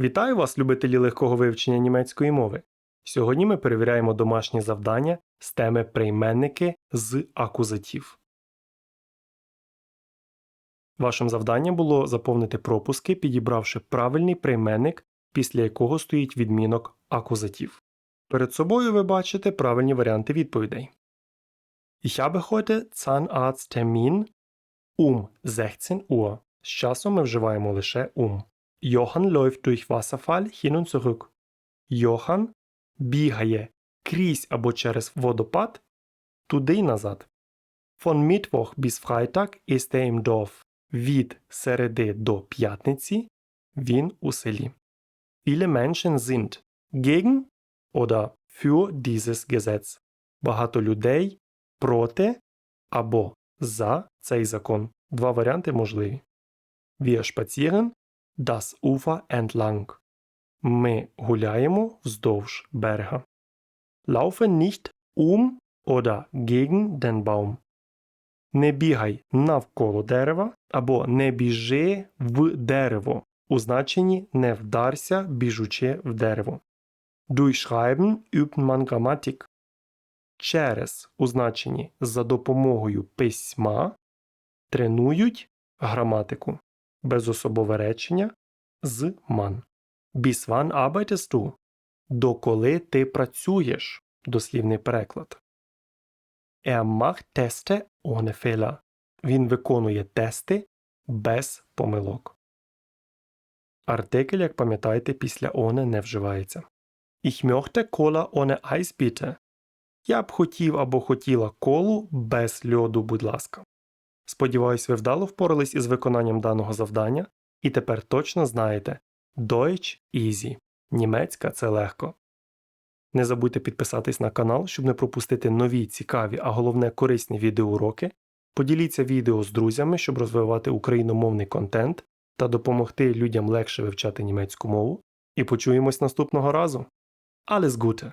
Вітаю вас, любителі легкого вивчення німецької мови. Сьогодні ми перевіряємо домашні завдання з теми прийменники з акузатив. Вашим завданням було заповнити пропуски, підібравши правильний прийменник, після якого стоїть відмінок акузатив. Перед собою ви бачите правильні варіанти відповідей. Ich habe heute Zahnarzttermin um 16 Uhr. З часом ми вживаємо лише um. Johann läuft durch Wasserfall hin und zurück. Йохан бігає крізь або через водопад туди й назад. Von Mittwoch bis Freitag ist er im Dorf. Від середи до п'ятниці він у селі. Viele Menschen sind gegen oder für dieses Gesetz. Багато людей проти або за цей закон. Два варіанти можливі. Wir spazieren das Ufer entlang. Ми гуляємо вздовж берега. Laufe nicht um oder gegen den Baum. Не бігай навколо дерева або не біжи в дерево. У значенні не вдарся, біжучи в дерево. Durchschreiben übt man Grammatik. Через у значенні за допомогою письма тренують граматику. Безособове речення з ман. Bis wann arbeitest du? Доколи ти працюєш? Дослівний переклад. Er macht Teste ohne Fehler. Він виконує тести без помилок. Артикль, як пам'ятаєте, після ohne не вживається. Ich möchte Cola ohne Eis bitte. Я б хотів або хотіла колу без льоду, будь ласка. Сподіваюсь, ви вдало впорались із виконанням даного завдання і тепер точно знаєте Deutsch easy. Німецька це легко. Не забудьте підписатись на канал, щоб не пропустити нові цікаві, а головне корисні відеоуроки. Поділіться відео з друзями, щоб розвивати україномовний контент та допомогти людям легше вивчати німецьку мову. І почуємось наступного разу. Alles Gute!